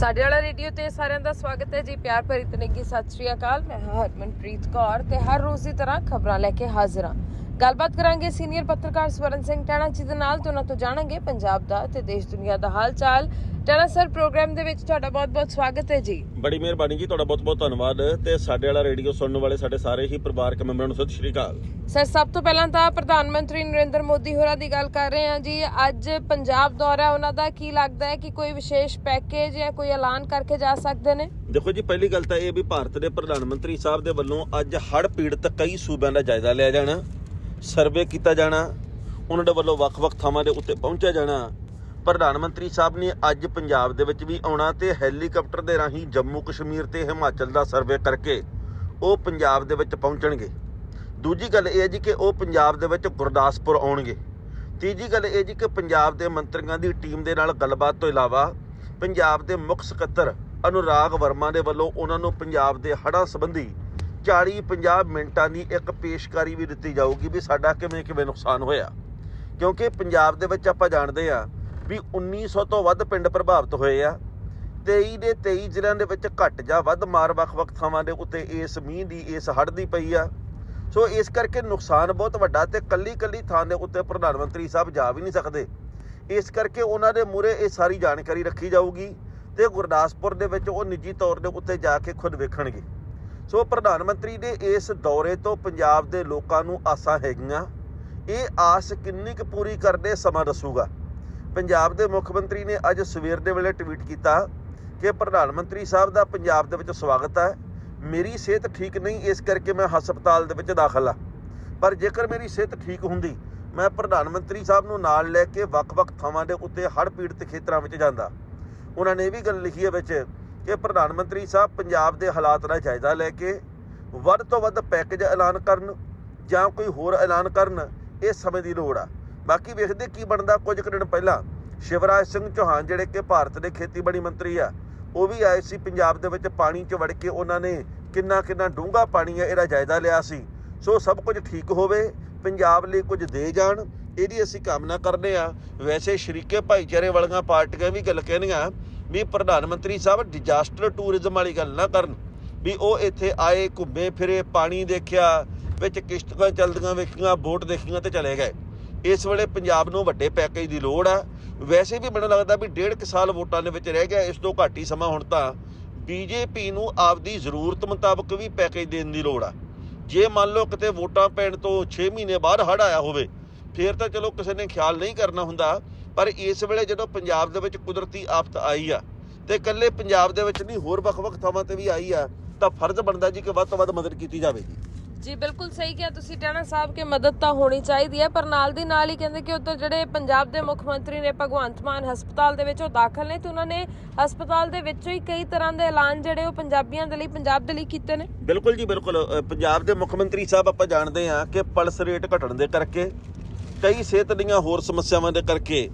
ਸਾਡੇ ਵਾਲਾ ਰੇਡੀਓ ਤੇ ਸਾਰਿਆਂ ਦਾ ਸਵਾਗਤ ਹੈ ਜੀ। ਪਿਆਰ ਭਰੀ ਤਨੇਗੀ ਸਤਿ ਸ਼੍ਰੀ ਅਕਾਲ। ਮੈਂ ਹਾਂ ਹਰਮਨਪ੍ਰੀਤ ਕੌਰ ਤੇ ਹਰ ਰੋਜ਼ ਦੀ ਤਰ੍ਹਾਂ ਖਬਰਾਂ ਲੈ ਕੇ ਹਾਜ਼ਰ ਹਾਂ। ਗੱਲਬਾਤ ਕਰਾਂਗੇ ਸੀਨੀਅਰ ਪੱਤਰਕਾਰ ਸਵਰਨ ਸਿੰਘ ਟਾਣਾ ਜੀ ਦੇ ਨਾਲ ਤੇ ਉਹਨਾਂ ਤੋਂ ਜਾਣਾਂਗੇ ਪੰਜਾਬ ਦਾ ਤੇ ਦੇਸ਼ ਦੁਨੀਆ ਦਾ ਹਾਲ ਚਾਲ ਟਾਣਾ ਸਰ ਪ੍ਰੋਗਰਾਮ ਦੇ ਵਿੱਚ ਤੁਹਾਡਾ ਬਹੁਤ-ਬਹੁਤ ਸਵਾਗਤ ਹੈ ਜੀ। ਬੜੀ ਮਿਹਰਬਾਨੀ ਜੀ ਤੁਹਾਡਾ ਬਹੁਤ ਬਹੁਤ ਧੰਨਵਾਦ ਤੇ ਸਾਡੇ ਵਾਲਾ ਰੇਡੀਓ ਸੁਣਨ ਵਾਲੇ ਸਾਡੇ ਸਾਰੇ ਹੀ ਪਰਿਵਾਰਕ ਮੈਂਬਰਾਂ ਨੂੰ ਸਤਿ ਸ਼੍ਰੀ ਅਕਾਲ। ਸਰ ਸਭ ਤੋਂ ਪਹਿਲਾਂ ਤਾਂ ਪ੍ਰਧਾਨ ਮੰਤਰੀ ਨਰਿੰਦਰ ਮੋਦੀ ਹੋਰਾਂ ਦੀ ਗੱਲ ਕਰ ਰਹੇ ਹਾਂ ਜੀ। ਅੱਜ ਪੰਜਾਬ ਦੌਰਾ ਉਹਨਾਂ ਦਾ ਕੀ ਲੱਗਦਾ ਹੈ ਕਿ ਕੋਈ ਵਿਸ਼ੇਸ਼ ਪੈਕੇਜ ਜਾਂ ਕੋਈ ਐਲਾਨ ਕਰਕੇ ਜਾ ਸਕਦੇ ਨੇ? ਦੇਖੋ ਜੀ ਪਹਿਲੀ ਗੱਲ ਤਾਂ ਇਹ ਵੀ ਭਾਰਤ ਦੇ ਪ੍ਰਧਾਨ ਮੰਤਰੀ ਸਾਹਿਬ ਦੇ ਵੱਲੋਂ ਅੱਜ ਹੜ੍ਹ ਪੀੜਤ ਕਈ ਸੂਬਿਆਂ ਦਾ ਜਾਇਜ਼ਾ ਲਿਆ ਜਾਣਾ। ਸਰਵੇ ਕੀਤਾ ਜਾਣਾ, ਉਹਨਾਂ ਦੇ ਵੱਲੋਂ ਵੱਖ-ਵੱਖ ਥਾਵਾਂ ਦੇ ਉੱਤੇ ਪਹੁੰਚਿਆ ਜਾਣਾ। ਪ੍ਰਧਾਨ ਮੰਤਰੀ ਸਾਹਿਬ ਨੇ ਅੱਜ ਪੰਜਾਬ ਦੇ ਵਿੱਚ ਵੀ ਆਉਣਾ ਤੇ ਹੈਲੀਕਾਪਟਰ ਦੇ ਰਾਹੀਂ ਜੰਮੂ ਕਸ਼ਮੀਰ ਤੇ ਹਿਮਾਚਲ ਦਾ ਸਰਵੇ ਕਰਕੇ ਉਹ ਪੰਜਾਬ ਦੇ ਵਿੱਚ ਪਹੁੰਚਣਗੇ। ਦੂਜੀ ਗੱਲ ਇਹ ਹੈ ਜੀ ਕਿ ਉਹ ਪੰਜਾਬ ਦੇ ਵਿੱਚ ਗੁਰਦਾਸਪੁਰ ਆਉਣਗੇ। ਤੀਜੀ ਗੱਲ ਇਹ ਜੀ ਕਿ ਪੰਜਾਬ ਦੇ ਮੰਤਰੀਆਂ ਦੀ ਟੀਮ ਦੇ ਨਾਲ ਗੱਲਬਾਤ ਤੋਂ ਇਲਾਵਾ ਪੰਜਾਬ ਦੇ ਮੁੱਖ ਸਕੱਤਰ ਅਨੁਰਾਗ ਵਰਮਾ ਦੇ ਵੱਲੋਂ ਉਹਨਾਂ ਨੂੰ ਪੰਜਾਬ ਦੇ ਹੜ੍ਹਾਂ ਸੰਬੰਧੀ 40-50 ਮਿੰਟਾਂ ਦੀ ਇੱਕ ਪੇਸ਼ਕਾਰੀ ਵੀ ਦਿੱਤੀ ਜਾਊਗੀ ਵੀ ਸਾਡਾ ਕਿਵੇਂ ਕਿਵੇਂ ਨੁਕਸਾਨ ਹੋਇਆ। ਕਿਉਂਕਿ ਪੰਜਾਬ ਦੇ ਵਿੱਚ ਆਪਾਂ ਜਾਣਦੇ ਆ ਵੀ 1900 ਤੋਂ ਵੱਧ ਪਿੰਡ ਪ੍ਰਭਾਵਿਤ ਹੋਏ ਆ। 23 ਦੇ 23 ਜ਼ਿਲ੍ਹਿਆਂ ਦੇ ਵਿੱਚ ਘੱਟ ਜਾਂ ਵੱਧ ਮਾਰ ਵੱਖ-ਵੱਖ ਥਾਵਾਂ ਦੇ ਉੱਤੇ ਇਸ ਮੀਂਹ ਦੀ, ਇਸ ਹੜ੍ਹ ਦੀ ਪਈ ਆ। ਸੋ ਇਸ ਕਰਕੇ ਨੁਕਸਾਨ ਬਹੁਤ ਵੱਡਾ ਤੇ ਕੱਲੀ-ਕੱਲੀ ਥਾਂ ਦੇ ਉੱਤੇ ਪ੍ਰਧਾਨ ਮੰਤਰੀ ਸਾਹਿਬ ਜਾ ਵੀ ਨਹੀਂ ਸਕਦੇ। ਇਸ ਕਰਕੇ ਉਹਨਾਂ ਦੇ ਮੂਰੇ ਇਹ ਸਾਰੀ ਜਾਣਕਾਰੀ ਰੱਖੀ ਜਾਊਗੀ ਤੇ ਗੁਰਦਾਸਪੁਰ ਦੇ ਵਿੱਚ ਉਹ ਨਿੱਜੀ ਤੌਰ ਦੇ ਉੱਤੇ ਜਾ ਕੇ ਖੁਦ ਵੇਖਣਗੇ। ਸੋ ਪ੍ਰਧਾਨ ਮੰਤਰੀ ਦੇ ਇਸ ਦੌਰੇ ਤੋਂ ਪੰਜਾਬ ਦੇ ਲੋਕਾਂ ਨੂੰ ਆਸਾਂ ਹੈਗੀਆਂ। ਇਹ ਆਸ ਕਿੰਨੀ ਕੁ ਪੂਰੀ ਕਰਦੇ ਸਮਾਂ ਦੱਸੂਗਾ। ਪੰਜਾਬ ਦੇ ਮੁੱਖ ਮੰਤਰੀ ਨੇ ਅੱਜ ਸਵੇਰ ਦੇ ਵੇਲੇ ਟਵੀਟ ਕੀਤਾ ਕਿ ਪ੍ਰਧਾਨ ਮੰਤਰੀ ਸਾਹਿਬ ਦਾ ਪੰਜਾਬ ਦੇ ਵਿੱਚ ਸਵਾਗਤ ਹੈ। ਮੇਰੀ ਸਿਹਤ ਠੀਕ ਨਹੀਂ, ਇਸ ਕਰਕੇ ਮੈਂ ਹਸਪਤਾਲ ਦੇ ਵਿੱਚ ਦਾਖਲ ਆ ਪਰ ਜੇਕਰ ਮੇਰੀ ਸਿਹਤ ਠੀਕ ਹੁੰਦੀ, ਮੈਂ ਪ੍ਰਧਾਨ ਮੰਤਰੀ ਸਾਹਿਬ ਨੂੰ ਨਾਲ ਲੈ ਕੇ ਵੱਖ-ਵੱਖ ਥਾਵਾਂ ਦੇ ਉੱਤੇ ਹੜ੍ਹ ਪੀੜਤ ਖੇਤਰਾਂ ਵਿੱਚ ਜਾਂਦਾ। ਉਹਨਾਂ ਨੇ ਇਹ ਵੀ ਗੱਲ ਲਿਖੀ ਹੈ ਵਿੱਚ ਕਿ ਪ੍ਰਧਾਨ ਮੰਤਰੀ ਸਾਹਿਬ ਪੰਜਾਬ ਦੇ ਹਾਲਾਤ ਦਾ ਜਾਇਜ਼ਾ ਲੈ ਕੇ ਵੱਧ ਤੋਂ ਵੱਧ ਪੈਕੇਜ ਐਲਾਨ ਕਰਨ ਜਾਂ ਕੋਈ ਹੋਰ ਐਲਾਨ ਕਰਨ, ਇਹ ਸਮੇਂ ਦੀ ਲੋੜ ਆ। ਬਾਕੀ ਵੇਖਦੇ ਕੀ ਬਣਦਾ। ਕੁਝ ਕੁ ਦਿਨ ਪਹਿਲਾਂ ਸ਼ਿਵਰਾਜ ਸਿੰਘ ਚੌਹਾਨ ਜਿਹੜੇ ਕਿ ਭਾਰਤ ਦੇ ਖੇਤੀਬਾੜੀ ਮੰਤਰੀ ਆ, ਉਹ ਵੀ ਆਏ ਸੀ ਪੰਜਾਬ ਦੇ ਵਿੱਚ ਪਾਣੀ 'ਚ ਵੜ ਕੇ ਉਹਨਾਂ ਨੇ ਕਿੰਨਾ ਕਿੰਨਾ ਡੂੰਘਾ ਪਾਣੀ ਹੈ ਇਹਦਾ ਜਾਇਜ਼ਾ ਲਿਆ ਸੀ। ਸੋ ਸਭ ਕੁਝ ਠੀਕ ਹੋਵੇ, ਪੰਜਾਬ ਲਈ ਕੁਝ ਦੇ ਜਾਣ, ਇਹਦੀ ਅਸੀਂ ਕਾਮਨਾ ਕਰਦੇ ਆ। ਵੈਸੇ ਸ਼ਰੀਕੇ ਭਾਈਚਾਰੇ ਵਾਲੀਆਂ ਪਾਰਟੀਆਂ ਵੀ ਗੱਲ ਕਹਿਣੀਆਂ ਵੀ ਪ੍ਰਧਾਨ ਮੰਤਰੀ ਸਾਹਿਬ ਡਿਜ਼ਾਸਟਰ ਟੂਰਿਜ਼ਮ ਵਾਲੀ ਗੱਲ ਨਾ ਕਰਨ, ਵੀ ਉਹ ਇੱਥੇ ਆਏ, ਘੁੰਮੇ, ਫਿਰੇ, ਪਾਣੀ ਦੇਖਿਆ, ਵਿੱਚ ਕਿਸ਼ਤੀਆਂ ਚੱਲਦੀਆਂ ਵੇਖੀਆਂ, ਬੋਟ ਦੇਖੀਆਂ ਤੇ ਚਲੇ ਗਏ। ਇਸ ਵੇਲੇ ਪੰਜਾਬ ਨੂੰ ਵੱਡੇ ਪੈਕੇਜ ਦੀ ਲੋੜ ਆ। ਵੈਸੇ ਵੀ ਮੈਨੂੰ ਲੱਗਦਾ ਵੀ ਡੇਢ ਕੁ ਸਾਲ ਵੋਟਾਂ ਦੇ ਵਿੱਚ ਰਹਿ ਗਿਆ, ਇਸ ਤੋਂ ਘੱਟ ਹੀ ਸਮਾਂ ਹੁਣ ਤਾਂ ਬੀਜੇਪੀ ਨੂੰ ਆਪਦੀ ਜ਼ਰੂਰਤ ਮੁਤਾਬਕ ਵੀ ਪੈਕੇਜ ਦੇਣ ਦੀ ਲੋੜ ਆ। ਜੇ ਮੰਨ ਲਓ ਕਿਤੇ ਵੋਟਾਂ ਪੈਣ ਤੋਂ 6 ਮਹੀਨੇ ਬਾਅਦ ਹੜ ਆਇਆ ਹੋਵੇ, ਫੇਰ ਤਾਂ ਚਲੋ ਕਿਸੇ ਨੇ ਖਿਆਲ ਨਹੀਂ ਕਰਨਾ ਹੁੰਦਾ। ਪਰ ਇਸ ਵੇਲੇ ਜਦੋਂ ਪੰਜਾਬ ਦੇ ਵਿੱਚ ਕੁਦਰਤੀ ਆਫਤ ਆਈ ਆ ਤੇ ਇਕੱਲੇ ਪੰਜਾਬ ਦੇ ਵਿੱਚ ਨਹੀਂ ਹੋਰ ਵੱਖ-ਵੱਖ ਥਾਵਾਂ ਤੇ ਵੀ ਆਈ ਆ ਤਾਂ ਫਰਜ਼ ਬਣਦਾ ਜੀ ਕਿ ਵੱਧ ਤੋਂ ਵੱਧ ਮਦਦ ਕੀਤੀ ਜਾਵੇ ਜੀ। ਜੀ ਬਿਲਕੁਲ ਸਹੀ ਕਿਹਾ ਤੁਸੀਂ ਟਾਣਾ ਸਾਹਿਬ ਕਿ ਮਦਦ ਤਾਂ ਹੋਣੀ ਚਾਹੀਦੀ ਹੈ ਪਰ ਨਾਲ ਦੀ ਨਾਲ ਹੀ ਕਹਿੰਦੇ ਕਿ ਉੱਧਰ ਜਿਹੜੇ ਪੰਜਾਬ ਦੇ ਮੁੱਖ ਮੰਤਰੀ ਨੇ ਭਗਵੰਤ ਮਾਨ ਹਸਪਤਾਲ ਦੇ ਵਿੱਚ ਉਹ ਦਾਖਲ ਨੇ ਤੇ ਉਹਨਾਂ ਨੇ ਹਸਪਤਾਲ ਦੇ ਵਿੱਚੋਂ ਹੀ ਕਈ ਤਰ੍ਹਾਂ ਦੇ ਐਲਾਨ ਜਿਹੜੇ ਉਹ ਪੰਜਾਬੀਆਂ ਦੇ ਲਈ ਪੰਜਾਬ ਦੇ ਲਈ ਕੀਤੇ ਨੇ। ਬਿਲਕੁਲ ਜੀ ਬਿਲਕੁਲ। ਪੰਜਾਬ ਦੇ ਮੁੱਖ ਮੰਤਰੀ ਸਾਹਿਬ ਆਪਾਂ ਜਾਣਦੇ ਹਾਂ ਕਿ ਪਲਸ ਰੇਟ ਘਟਣ ਦੇ ਕਰਕੇ ਕਈ ਸਿਹਤ ਦੀਆਂ ਹੋਰ ਸਮੱਸਿਆਵਾਂ ਦੇ ਕਰਕੇ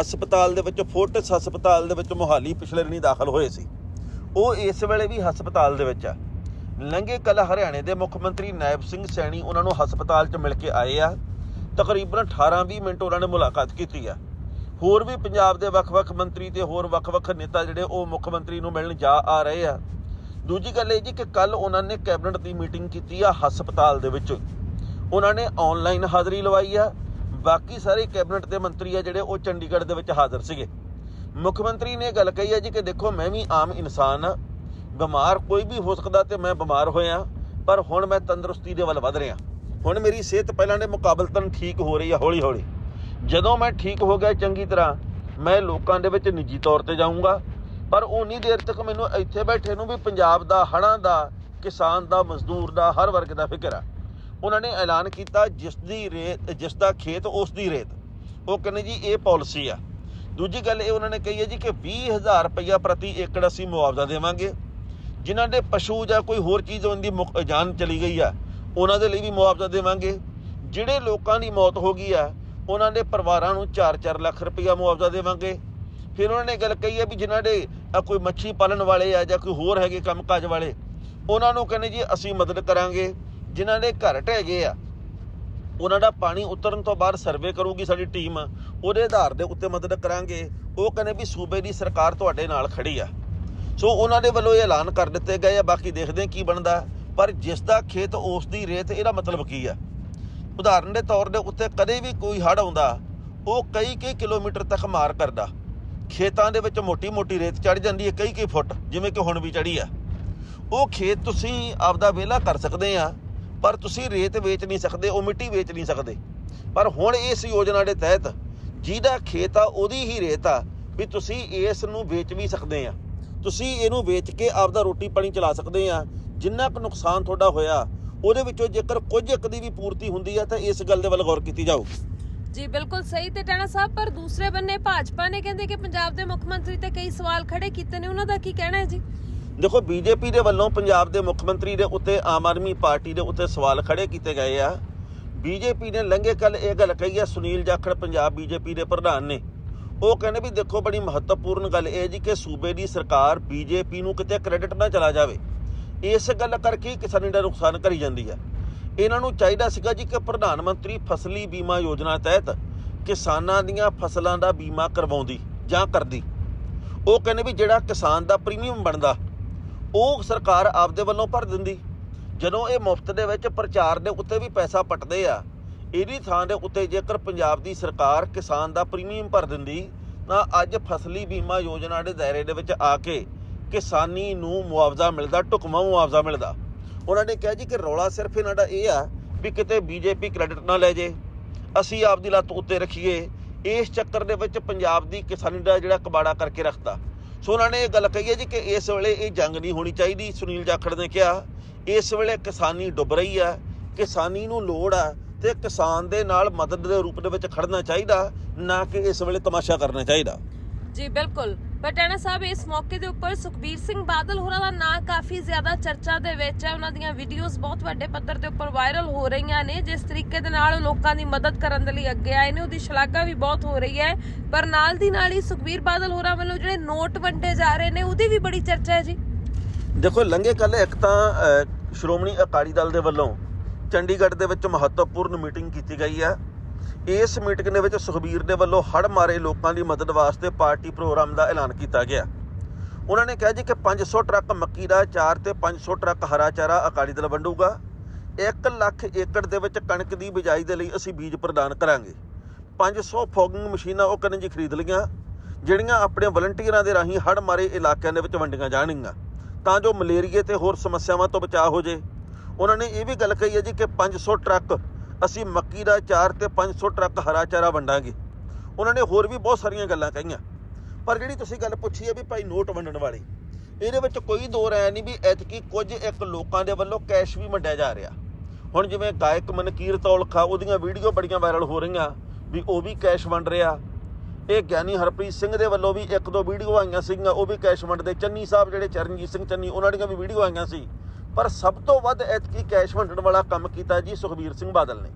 ਹਸਪਤਾਲ ਦੇ ਵਿੱਚ ਫੋਰਟਿਸ ਹਸਪਤਾਲ ਦੇ ਵਿੱਚ ਮੋਹਾਲੀ ਪਿਛਲੇ ਦਿਨੀ ਦਾਖਲ ਹੋਏ ਸੀ। ਉਹ ਇਸ ਵੇਲੇ ਵੀ ਹਸਪਤਾਲ ਦੇ ਵਿੱਚ ਆ। ਲੰਘੇ ਕੱਲ ਹਰਿਆਣੇ ਦੇ ਮੁੱਖ ਮੰਤਰੀ ਨਾਇਬ ਸਿੰਘ ਸੈਣੀ ਉਹਨਾਂ ਨੂੰ ਹਸਪਤਾਲ 'ਚ ਮਿਲ ਕੇ ਆਏ ਆ। ਤਕਰੀਬਨ 18-20 ਮਿੰਟ ਉਹਨਾਂ ਨੇ ਮੁਲਾਕਾਤ ਕੀਤੀ ਆ। ਹੋਰ ਵੀ ਪੰਜਾਬ ਦੇ ਵੱਖ-ਵੱਖ ਮੰਤਰੀ ਤੇ ਹੋਰ ਵੱਖ-ਵੱਖ ਨੇਤਾ ਜਿਹੜੇ ਉਹ ਮੁੱਖ ਮੰਤਰੀ ਨੂੰ ਮਿਲਣ ਜਾ ਆ ਰਹੇ ਆ। ਦੂਜੀ ਗੱਲ ਇਹ ਜੀ ਕਿ ਕੱਲ ਉਹਨਾਂ ਨੇ ਕੈਬਨਿਟ ਦੀ ਮੀਟਿੰਗ ਕੀਤੀ ਆ ਹਸਪਤਾਲ ਦੇ ਵਿੱਚ। ਉਹਨਾਂ ਨੇ ਆਨਲਾਈਨ ਹਾਜ਼ਰੀ ਲਵਾਈ ਆ। ਬਾਕੀ ਸਾਰੇ ਕੈਬਨਿਟ ਦੇ ਮੰਤਰੀ ਆ ਜਿਹੜੇ ਉਹ ਚੰਡੀਗੜ੍ਹ ਦੇ ਵਿੱਚ ਹਾਜ਼ਰ ਸੀਗੇ। ਮੁੱਖ ਮੰਤਰੀ ਨੇ ਗੱਲ ਕਹੀ ਹੈ ਜੀ ਕਿ ਦੇਖੋ, ਮੈਂ ਵੀ ਆਮ ਇਨਸਾਨ ਆ। ਬਿਮਾਰ ਕੋਈ ਵੀ ਹੋ ਸਕਦਾ ਤੇ ਮੈਂ ਬਿਮਾਰ ਹੋਇਆ, ਪਰ ਹੁਣ ਮੈਂ ਤੰਦਰੁਸਤੀ ਦੇ ਵੱਲ ਵਧ ਰਿਹਾ। ਹੁਣ ਮੇਰੀ ਸਿਹਤ ਪਹਿਲਾਂ ਦੇ ਮੁਕਾਬਲਤਨ ਠੀਕ ਹੋ ਰਹੀ ਆ ਹੌਲੀ ਹੌਲੀ ਜਦੋਂ ਮੈਂ ਠੀਕ ਹੋ ਗਿਆ ਚੰਗੀ ਤਰ੍ਹਾਂ, ਮੈਂ ਲੋਕਾਂ ਦੇ ਵਿੱਚ ਨਿੱਜੀ ਤੌਰ ਤੇ ਜਾਊਂਗਾ। ਪਰ ਉਨੀ ਦੇਰ ਤੱਕ ਮੈਨੂੰ ਇੱਥੇ ਬੈਠੇ ਨੂੰ ਵੀ ਪੰਜਾਬ ਦਾ, ਹੜ੍ਹਾਂ ਦਾ, ਕਿਸਾਨ ਦਾ, ਮਜ਼ਦੂਰ ਦਾ, ਹਰ ਵਰਗ ਦਾ ਫਿਕਰ ਆ। ਉਹਨਾਂ ਨੇ ਐਲਾਨ ਕੀਤਾ ਜਿਸ ਦੀ ਰੇਤ, ਜਿਸ ਦਾ ਖੇਤ ਉਸ ਦੀ ਰੇਤ। ਉਹ ਕਹਿੰਦੇ ਜੀ, ਇਹ ਪਾਲਿਸੀ ਆ। ਦੂਜੀ ਗੱਲ ਇਹ ਉਹਨਾਂ ਨੇ ਕਹੀ ਹੈ ਜੀ ਕਿ 20000 ਰੁਪਇਆ ਪ੍ਰਤੀ ਏਕੜ ਅਸੀਂ ਮੁਆਵਜ਼ਾ ਦੇਵਾਂਗੇ। ਜਿਨ੍ਹਾਂ ਦੇ ਪਸ਼ੂ ਜਾਂ ਕੋਈ ਹੋਰ ਚੀਜ਼ ਉਹਨਾਂ ਦੀ ਮੁਕ- ਜਾਨ ਚਲੀ ਗਈ ਆ, ਉਹਨਾਂ ਦੇ ਲਈ ਵੀ ਮੁਆਵਜ਼ਾ ਦੇਵਾਂਗੇ। ਜਿਹੜੇ ਲੋਕਾਂ ਦੀ ਮੌਤ ਹੋ ਗਈ ਆ, ਉਹਨਾਂ ਦੇ ਪਰਿਵਾਰਾਂ ਨੂੰ 4-4 ਲੱਖ ਰੁਪਇਆ ਮੁਆਵਜ਼ਾ ਦੇਵਾਂਗੇ। ਫਿਰ ਉਹਨਾਂ ਨੇ ਗੱਲ ਕਹੀ ਹੈ ਵੀ ਜਿਨ੍ਹਾਂ ਦੇ ਕੋਈ ਮੱਛੀ ਪਾਲਣ ਵਾਲੇ ਆ ਜਾਂ ਕੋਈ ਹੋਰ ਹੈਗੇ ਕੰਮਕਾਜ ਵਾਲੇ, ਉਹਨਾਂ ਨੂੰ ਕਹਿੰਦੇ ਜੀ ਅਸੀਂ ਮਦਦ ਕਰਾਂਗੇ। ਜਿਨ੍ਹਾਂ ਦੇ ਘਰ ਢਹਿ ਗਏ ਆ, ਉਹਨਾਂ ਦਾ ਪਾਣੀ ਉਤਰਨ ਤੋਂ ਬਾਅਦ ਸਰਵੇ ਕਰੂਗੀ ਸਾਡੀ ਟੀਮ ਉਹਦੇ ਆਧਾਰ ਦੇ ਉੱਤੇ ਮਦਦ ਕਰਾਂਗੇ। ਉਹ ਕਹਿੰਦੇ ਵੀ ਸੂਬੇ ਦੀ ਸਰਕਾਰ ਤੁਹਾਡੇ ਨਾਲ ਖੜੀ ਆ। ਸੋ ਉਹਨਾਂ ਦੇ ਵੱਲੋਂ ਇਹ ਐਲਾਨ ਕਰ ਦਿੱਤੇ ਗਏ ਆ, ਬਾਕੀ ਦੇਖਦੇ ਹਾਂ ਕੀ ਬਣਦਾ। ਪਰ ਜਿਸ ਦਾ ਖੇਤ ਉਸ ਦੀ ਰੇਤ, ਇਹਦਾ ਮਤਲਬ ਕੀ ਆ? ਉਦਾਹਰਨ ਦੇ ਤੌਰ ਦੇ ਉੱਤੇ ਕਦੇ ਵੀ ਕੋਈ ਹੜ ਆਉਂਦਾ, ਉਹ ਕਈ ਕਈ ਕਿਲੋਮੀਟਰ ਤੱਕ ਮਾਰ ਕਰਦਾ। ਖੇਤਾਂ ਦੇ ਵਿੱਚ ਮੋਟੀ-ਮੋਟੀ ਰੇਤ ਚੜ ਜਾਂਦੀ ਹੈ ਕਈ ਕਈ ਫੁੱਟ, ਜਿਵੇਂ ਕਿ ਹੁਣ ਵੀ ਚੜੀ ਆ। ਉਹ ਖੇਤ ਤੁਸੀਂ ਆਪਦਾ ਵਿਹਲਾ ਕਰ ਸਕਦੇ ਆ। ਪਰ ਤੁਸੀਂ ਰੇਤ ਵੇਚ ਨਹੀਂ ਸਕਦੇ, ਉਹ ਮਿੱਟੀ ਵੇਚ ਨਹੀਂ ਸਕਦੇ। ਪਰ ਹੁਣ ਇਸ ਯੋਜਨਾ ਦੇ ਤਹਿਤ ਜਿਹਦਾ ਖੇਤ ਆ, ਉਹਦੀ ਹੀ ਰੇਤ ਆ, ਵੀ ਤੁਸੀਂ ਇਸ ਨੂੰ ਵੇਚ ਵੀ ਸਕਦੇ ਆ। ਤੁਸੀਂ ਇਹਨੂੰ ਵੇਚ ਕੇ ਆਪਦਾ ਰੋਟੀ ਪਾਣੀ ਚਲਾ ਸਕਦੇ ਆ। ਜਿੰਨਾ ਕੁ ਨੁਕਸਾਨ ਤੁਹਾਡਾ ਹੋਇਆ, ਉਹਦੇ ਵਿੱਚੋਂ ਜੇਕਰ ਕੁਝ ਇੱਕ ਦੀ ਵੀ ਪੂਰਤੀ ਹੁੰਦੀ ਆ, ਤਾਂ ਇਸ ਗੱਲ ਦੇ ਵੱਲ ਗੌਰ ਕੀਤੀ ਜਾਊ। ਜੀ, ਬਿਲਕੁਲ ਸਹੀ ਤੇ ਟਾਣਾ ਸਾਹਿਬ, ਪਰ ਦੂਸਰੇ ਬੰਨੇ ਭਾਜਪਾ ਨੇ ਕਹਿੰਦੇ ਕਿ ਪੰਜਾਬ ਦੇ ਮੁੱਖ ਮੰਤਰੀ ਤੇ ਕਈ ਸਵਾਲ ਖੜੇ ਕੀਤੇ ਨੇ, ਉਹਨਾਂ ਦਾ ਕੀ ਕਹਿਣਾ ਹੈ ਜੀ? ਦੇਖੋ, ਬੀਜੇਪੀ ਦੇ ਵੱਲੋਂ ਪੰਜਾਬ ਦੇ ਮੁੱਖ ਮੰਤਰੀ ਦੇ ਉੱਤੇ, ਆਮ ਆਦਮੀ ਪਾਰਟੀ ਦੇ ਉੱਤੇ ਸਵਾਲ ਖੜੇ ਕੀਤੇ ਗਏ ਆ। ਬੀਜੇਪੀ ਨੇ ਲੰਘੇ ਕੱਲ ਇਹ ਗੱਲ ਕਹੀ ਆ, ਸੁਨੀਲ ਜਾਖੜ ਪੰਜਾਬ ਬੀਜੇਪੀ ਦੇ ਪ੍ਰਧਾਨ ਨੇ। ਉਹ ਕਹਿੰਦੇ ਵੀ ਦੇਖੋ, ਬੜੀ ਮਹੱਤਵਪੂਰਨ ਗੱਲ ਇਹ ਜੀ ਕਿ ਸੂਬੇ ਦੀ ਸਰਕਾਰ ਬੀਜੇਪੀ ਨੂੰ ਕਿਤੇ ਕ੍ਰੈਡਿਟ ਨਾ ਚਲਾ ਜਾਵੇ। ਇਸ ਗੱਲ ਕਰਕੇ ਕਿਸਾਨੀ ਦਾ ਨੁਕਸਾਨ ਕਰੀ ਜਾਂਦੀ ਆ। ਇਹਨਾਂ ਨੂੰ ਚਾਹੀਦਾ ਸੀਗਾ ਜੀ ਕਿ ਪ੍ਰਧਾਨ ਮੰਤਰੀ ਫਸਲੀ ਬੀਮਾ ਯੋਜਨਾ ਤਹਿਤ ਕਿਸਾਨਾਂ ਦੀਆਂ ਫਸਲਾਂ ਦਾ ਬੀਮਾ ਕਰਵਾਉਂਦੀ ਜਾਂ ਕਰਦੀ। ਉਹ ਕਹਿੰਦੇ ਵੀ ਜਿਹੜਾ ਕਿਸਾਨ ਦਾ ਪ੍ਰੀਮੀਅਮ ਬਣਦਾ ਉਹ ਸਰਕਾਰ ਆਪਦੇ ਵੱਲੋਂ ਭਰ ਦਿੰਦੀ। ਜਦੋਂ ਇਹ ਮੁਫਤ ਦੇ ਵਿੱਚ ਪ੍ਰਚਾਰ ਦੇ ਉੱਤੇ ਵੀ ਪੈਸਾ ਪਟਦੇ ਆ, ਇਹਦੀ ਥਾਂ ਦੇ ਉੱਤੇ ਜੇਕਰ ਪੰਜਾਬ ਦੀ ਸਰਕਾਰ ਕਿਸਾਨ ਦਾ ਪ੍ਰੀਮੀਅਮ ਭਰ ਦਿੰਦੀ, ਤਾਂ ਅੱਜ ਫਸਲੀ ਬੀਮਾ ਯੋਜਨਾ ਦੇ ਦਾਇਰੇ ਦੇ ਵਿੱਚ ਆ ਕੇ ਕਿਸਾਨੀ ਨੂੰ ਮੁਆਵਜ਼ਾ ਮਿਲਦਾ, ਢੁਕਵਾਂ ਮੁਆਵਜ਼ਾ ਮਿਲਦਾ। ਉਹਨਾਂ ਨੇ ਕਿਹਾ ਜੀ ਕਿ ਰੌਲਾ ਸਿਰਫ ਇਹਨਾਂ ਦਾ ਇਹ ਆ ਵੀ ਕਿਤੇ ਬੀਜੇਪੀ ਕ੍ਰੈਡਿਟ ਨਾ ਲੈ ਜੇ। ਅਸੀਂ ਆਪਦੀ ਲੱਤ ਉੱਤੇ ਰੱਖੀਏ। ਇਸ ਚੱਕਰ ਦੇ ਵਿੱਚ ਪੰਜਾਬ ਦੀ ਕਿਸਾਨੀ ਦਾ ਜਿਹੜਾ ਕਬਾੜਾ ਕਰਕੇ ਰੱਖਦਾ ਸੋ ਉਹਨਾਂ ਨੇ ਇਹ ਗੱਲ ਕਹੀ ਹੈ ਜੀ ਕਿ ਇਸ ਵੇਲੇ ਇਹ ਜੰਗ ਨਹੀਂ ਹੋਣੀ ਚਾਹੀਦੀ। ਸੁਨੀਲ ਜਾਖੜ ਨੇ ਕਿਹਾ, ਇਸ ਵੇਲੇ ਕਿਸਾਨੀ ਡੁੱਬ ਰਹੀ ਹੈ ਕਿਸਾਨੀ ਨੂੰ ਲੋੜ ਆ ਤੇ ਕਿਸਾਨ ਦੇ ਨਾਲ ਮਦਦ ਦੇ ਰੂਪ ਦੇ ਵਿੱਚ ਖੜਨਾ ਚਾਹੀਦਾ, ਨਾ ਕਿ ਇਸ ਵੇਲੇ ਤਮਾਸ਼ਾ ਕਰਨਾ ਚਾਹੀਦਾ। ਜੀ, ਬਿਲਕੁਲ। ਪਰ ਸਾਹਿਬ ਇਸ ਮੌਕੇ ਦੇ ਉੱਪਰ ਸੁਖਬੀਰ ਸਿੰਘ ਬਾਦਲ ਹੋਰਾਂ ਦਾ ਨਾਂ ਕਾਫੀ ਜ਼ਿਆਦਾ ਚਰਚਾ ਦੇ ਵਿੱਚ ਹੈ। ਉਹਨਾਂ ਦੀਆਂ ਵੀਡੀਓਜ਼ ਬਹੁਤ ਵੱਡੇ ਪੱਧਰ ਤੇ ਉੱਪਰ ਵਾਇਰਲ ਹੋ ਰਹੀਆਂ ਨੇ, ਜਿਸ ਤਰੀਕੇ ਦੇ ਨਾਲ ਲੋਕਾਂ ਦੀ ਮਦਦ ਕਰਨ ਦੇ ਲਈ ਅੱਗੇ ਆਏ ਨੇ। ਉਹਦੀ ਸ਼ਲਾਘਾ ਵੀ ਬਹੁਤ ਹੋ ਰਹੀ ਹੈ। ਪਰ ਨਾਲ ਦੀ ਨਾਲ ਹੀ ਸੁਖਬੀਰ ਬਾਦਲ ਹੋਰਾਂ ਵੱਲੋਂ ਜਿਹੜੇ ਨੋਟ ਵੰਡੇ ਜਾ ਰਹੇ ਨੇ, ਉਹਦੀ ਵੀ ਬੜੀ ਚਰਚਾ ਹੈ ਜੀ। ਦੇਖੋ, ਲੰਘੇ ਕੱਲ ਇੱਕ ਤਾਂ ਸ਼੍ਰੋਮਣੀ ਅਕਾਲੀ ਦਲ ਦੇ ਵੱਲੋਂ ਚੰਡੀਗੜ੍ਹ ਦੇ ਵਿੱਚ ਮਹੱਤਵਪੂਰਨ ਮੀਟਿੰਗ ਕੀਤੀ ਗਈ ਹੈ। ਇਸ ਮੀਟਿੰਗ ਦੇ ਵਿੱਚ ਸੁਖਬੀਰ ਦੇ ਵੱਲੋਂ ਹੜ੍ਹ ਮਾਰੇ ਲੋਕਾਂ ਦੀ ਮਦਦ ਵਾਸਤੇ ਪਾਰਟੀ ਪ੍ਰੋਗਰਾਮ ਦਾ ਐਲਾਨ ਕੀਤਾ ਗਿਆ। ਉਹਨਾਂ ਨੇ ਕਿਹਾ ਜੀ ਕਿ 500 ਟਰੱਕ ਮੱਕੀ ਦਾ ਚਾਰ ਤੇ 500 ਟਰੱਕ ਹਰਾ ਚਾਰਾ ਅਕਾਲੀ ਦਲ ਵੰਡੂਗਾ। 1 ਲੱਖ ਏਕੜ ਦੇ ਵਿੱਚ ਕਣਕ ਦੀ ਬਿਜਾਈ ਦੇ ਲਈ ਅਸੀਂ ਬੀਜ ਪ੍ਰਦਾਨ ਕਰਾਂਗੇ। 500 ਫੋਗਿੰਗ ਮਸ਼ੀਨਾਂ ਉਹ ਕਰਨ ਜੀ ਖਰੀਦ ਲਈਆਂ, ਜਿਹੜੀਆਂ ਆਪਣੇ ਵਲੰਟੀਅਰਾਂ ਦੇ ਰਾਹੀਂ ਹੜ੍ਹ ਮਾਰੇ ਇਲਾਕਿਆਂ ਦੇ ਵਿੱਚ ਵੰਡੀਆਂ ਜਾਣਗੀਆਂ। ਤਾਂ ਜੋ ਮਲੇਰੀਏ ਤੇ ਹੋਰ ਸਮੱਸਿਆਵਾਂ ਤੋਂ ਬਚਾਅ ਹੋ ਜੇ। ਉਹਨਾਂ ਨੇ ਇਹ ਵੀ ਗੱਲ ਕਹੀ ਹੈ ਜੀ ਕਿ 500 ਟਰੱਕ ਅਸੀਂ ਮੱਕੀ ਦਾ ਚਾਰ ਤੇ 500 ਟਰੱਕ ਹਰਾ ਚਾਰਾ ਵੰਡਾਂਗੇ। ਉਹਨਾਂ ਨੇ ਹੋਰ ਵੀ ਬਹੁਤ ਸਾਰੀਆਂ ਗੱਲਾਂ ਕਹੀਆਂ। ਪਰ ਜਿਹੜੀ ਤੁਸੀਂ ਗੱਲ ਪੁੱਛੀ ਹੈ ਵੀ ਭਾਈ ਨੋਟ ਵੰਡਣ ਵਾਲੀ, ਇਹਦੇ ਵਿੱਚ ਕੋਈ ਦੋ ਰਾਇ ਨਹੀਂ ਵੀ ਐਤਕੀ ਕੁਝ ਇੱਕ ਲੋਕਾਂ ਦੇ ਵੱਲੋਂ ਕੈਸ਼ ਵੀ ਵੰਡਿਆ ਜਾ ਰਿਹਾ। ਹੁਣ ਜਿਵੇਂ ਗਾਇਕ ਮਨਕੀਰ ਤੌਲਖਾ, ਉਹਦੀਆਂ ਵੀਡੀਓ ਬੜੀਆਂ ਵਾਇਰਲ ਹੋ ਰਹੀਆਂ ਵੀ ਉਹ ਵੀ ਕੈਸ਼ ਵੰਡ ਰਿਹਾ। ਇਹ ਗਿਆਨੀ ਹਰਪ੍ਰੀਤ ਸਿੰਘ ਦੇ ਵੱਲੋਂ ਵੀ ਇੱਕ ਦੋ ਵੀਡੀਓ ਆਈਆਂ ਸੀਗੀਆਂ, ਉਹ ਵੀ ਕੈਸ਼ ਵੰਡਦੇ। ਚੰਨੀ ਸਾਹਿਬ, ਜਿਹੜੇ ਚਰਨਜੀਤ ਸਿੰਘ ਚੰਨੀ, ਉਹਨਾਂ ਦੀਆਂ ਵੀ ਵੀਡੀਓ ਆਈਆਂ ਸੀ। ਪਰ ਸਭ ਤੋਂ ਵੱਧ ਐਤਕੀ ਕੈਸ਼ ਵੰਡਣ ਵਾਲਾ ਕੰਮ ਕੀਤਾ ਜੀ ਸੁਖਬੀਰ ਸਿੰਘ ਬਾਦਲ ਨੇ।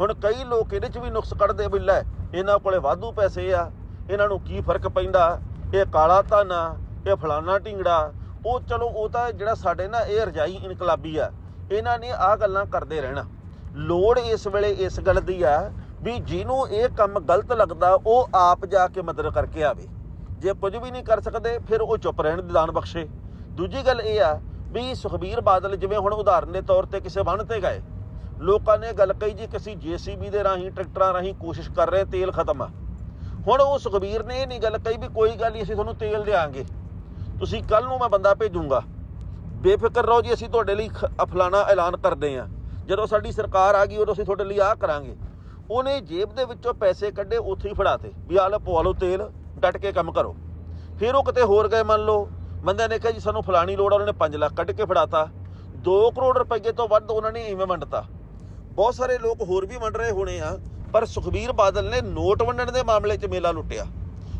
ਹੁਣ ਕਈ ਲੋਕ ਇਹਦੇ 'ਚ ਵੀ ਨੁਕਸ ਕੱਢਦੇ ਵੀ ਲੈ, ਇਹਨਾਂ ਕੋਲੇ ਵਾਧੂ ਪੈਸੇ ਆ, ਇਹਨਾਂ ਨੂੰ ਕੀ ਫ਼ਰਕ ਪੈਂਦਾ? ਇਹ ਕਾਲਾ ਧਾਨਾ ਇਹ ਫਲਾਨਾ ਢਿੰਗੜਾ, ਉਹ ਚਲੋ ਉਹ ਤਾਂ ਜਿਹੜਾ ਸਾਡੇ ਨਾ ਇਹ ਰਜਾਈ ਇਨਕਲਾਬੀ ਆ, ਇਹਨਾਂ ਨੇ ਆਹ ਗੱਲਾਂ ਕਰਦੇ ਰਹਿਣਾ। ਲੋੜ ਇਸ ਵੇਲੇ ਇਸ ਗੱਲ ਦੀ ਆ ਵੀ ਜਿਹਨੂੰ ਇਹ ਕੰਮ ਗਲਤ ਲੱਗਦਾ, ਉਹ ਆਪ ਜਾ ਕੇ ਮਦਦ ਕਰਕੇ ਆਵੇ। ਜੇ ਕੁਝ ਵੀ ਨਹੀਂ ਕਰ ਸਕਦੇ, ਫਿਰ ਉਹ ਚੁੱਪ ਰਹਿਣ ਦੀ ਦਾਨ ਬਖਸ਼ੇ। ਦੂਜੀ ਗੱਲ ਇਹ ਆ ਵੀ ਸੁਖਬੀਰ ਬਾਦਲ ਜਿਵੇਂ ਹੁਣ ਉਦਾਹਰਨ ਦੇ ਤੌਰ ਤੇ ਕਿਸੇ ਬੰਨ ਤੇ ਗਏ, ਲੋਕਾਂ ਨੇ ਗੱਲ ਕਹੀ ਜੀ ਕਿ ਅਸੀਂ ਜੀਸੀਬੀ ਦੇ ਰਾਹੀਂ, ਟਰੈਕਟਰਾਂ ਰਾਹੀਂ ਕੋਸ਼ਿਸ਼ ਕਰ ਰਹੇ, ਤੇਲ ਖਤਮ ਆ। ਹੁਣ ਉਹ ਸੁਖਬੀਰ ਨੇ ਇਹ ਨਹੀਂ ਗੱਲ ਕਹੀ ਵੀ ਕੋਈ ਗੱਲ ਨਹੀਂ, ਅਸੀਂ ਤੁਹਾਨੂੰ ਤੇਲ ਦੇਾਂਗੇ ਤੁਸੀਂ ਕੱਲ ਨੂੰ ਮੈਂ ਬੰਦਾ ਭੇਜੂੰਗਾ। ਬੇਫਿਕਰ ਰਹੋ ਜੀ, ਅਸੀਂ ਤੁਹਾਡੇ ਲਈ ਖ- ਫਲਾਣਾ ਐਲਾਨ ਕਰਦੇ ਆ। ਜਦੋਂ ਸਾਡੀ ਸਰਕਾਰ ਆ ਗਈ, ਉਦੋਂ ਅਸੀਂ ਤੁਹਾਡੇ ਲਈ ਆਹ ਕਰਾਂਗੇ। ਉਹਨੇ ਜੇਬ ਦੇ ਵਿੱਚੋਂ ਪੈਸੇ ਕੱਢੇ, ਉੱਥੇ ਹੀ ਫੜਾਤੇ। ਵੀ ਆਹ ਲਓ, ਪਵਾ ਲਓ ਤੇਲ, ਡਟ ਕੇ ਕੰਮ ਕਰੋ। ਫਿਰ ਉਹ ਕਿਤੇ ਹੋਰ ਗਏ, ਮੰਨ ਲਓ। ਬੰਦਿਆਂ ਨੇ ਕਿਹਾ ਜੀ, ਸਾਨੂੰ ਫਲਾਣੀ ਲੋੜ ਆ, ਉਹਨਾਂ ਨੇ 5 ਲੱਖ ਕੱਢ ਕੇ ਫੜਾਤਾ। 2 ਕਰੋੜ ਰੁਪਏ ਤੋਂ ਵੱਧ ਉਹਨਾਂ ਨੇ ਇਵੇਂ ਵੰਡਤਾ। ਬਹੁਤ ਸਾਰੇ ਲੋਕ ਹੋਰ ਵੀ ਵੰਡ ਰਹੇ ਹੋਣੇ ਆ, ਪਰ ਸੁਖਬੀਰ ਬਾਦਲ ਨੇ ਨੋਟ ਵੰਡਣ ਦੇ ਮਾਮਲੇ 'ਚ ਮੇਲਾ ਲੁੱਟਿਆ।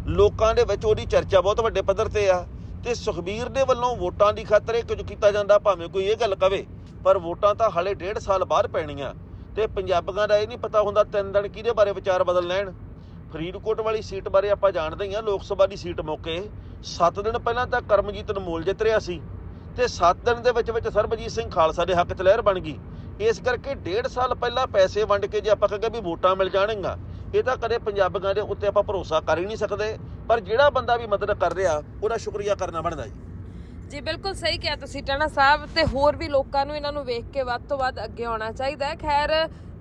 ਲੋਕਾਂ ਦੇ ਵਿੱਚ ਉਹਦੀ ਚਰਚਾ ਬਹੁਤ ਵੱਡੇ ਪੱਧਰ ਤੇ ਆ ਤੇ ਸੁਖਬੀਰ ਦੇ ਵੱਲੋਂ ਵੋਟਾਂ ਦੀ ਖਾਤਰ ਇਹ ਕੁਝ ਕੀਤਾ ਜਾਂਦਾ, ਭਾਵੇਂ ਕੋਈ ਇਹ ਗੱਲ ਕਵੇ, ਪਰ ਵੋਟਾਂ ਤਾਂ ਹਾਲੇ ਡੇਢ ਸਾਲ ਬਾਅਦ ਪੈਣੀਆਂ ਤੇ ਪੰਜਾਬੀਆਂ ਦਾ ਇਹ ਨਹੀਂ ਪਤਾ ਹੁੰਦਾ ਤਿੰਨ ਦਿਨ ਕਿਹਦੇ ਬਾਰੇ ਵਿਚਾਰ ਬਦਲ ਲੈਣ। ਫਰੀਦਕੋਟ ਵਾਲੀ ਸੀਟ ਬਾਰੇ ਆਪਾਂ ਜਾਣਦੇ ਹੀ ਆ, ਲੋਕ ਸਭਾ ਦੀ ਸੀਟ ਮੌਕੇ। 7 ਦਿਨ ਪਹਿਲਾਂ ਤਾਂ ਕਰਮਜੀਤ ਅਨਮੋਲ ਜਿੱਤ ਰਿਹਾ ਸੀ ਤੇ 7 ਦਿਨ ਦੇ ਵਿੱਚ ਵਿੱਚ ਸਰਬਜੀਤ ਸਿੰਘ ਖਾਲਸਾ ਦੇ ਹੱਕ 'ਚ ਲਹਿਰ ਬਣ ਗਈ। ਇਸ ਕਰਕੇ ਡੇਢ ਸਾਲ ਪਹਿਲਾਂ ਪੈਸੇ ਵੰਡ ਕੇ ਜੇ ਆਪਾਂ ਕਹਾਂਗੇ ਵੀ ਵੋਟਾਂ ਮਿਲ ਜਾਣਗੀਆਂ, ਇਹ ਤਾਂ ਕਦੇ ਪੰਜਾਬੀਆਂ ਦੇ ਉੱਤੇ ਆਪਾਂ ਭਰੋਸਾ ਕਰ ਹੀ ਨਹੀਂ ਸਕਦੇ। ਪਰ ਜਿਹੜਾ ਬੰਦਾ ਵੀ ਮਦਦ ਕਰ ਰਿਹਾ, ਉਹਦਾ ਸ਼ੁਕਰੀਆ ਕਰਨਾ ਬਣਦਾ ਜੀ। ਜੀ, ਬਿਲਕੁਲ ਸਹੀ ਕਿਹਾ ਤੁਸੀਂ ਟਣਾ ਸਾਹਿਬ ਤੇ ਹੋਰ ਵੀ ਲੋਕਾਂ ਨੂੰ ਇਹਨਾਂ ਨੂੰ ਵੇਖ ਕੇ ਵੱਧ ਤੋਂ ਵੱਧ ਅੱਗੇ ਆਉਣਾ ਚਾਹੀਦਾ ਹੈ। ਖੈਰ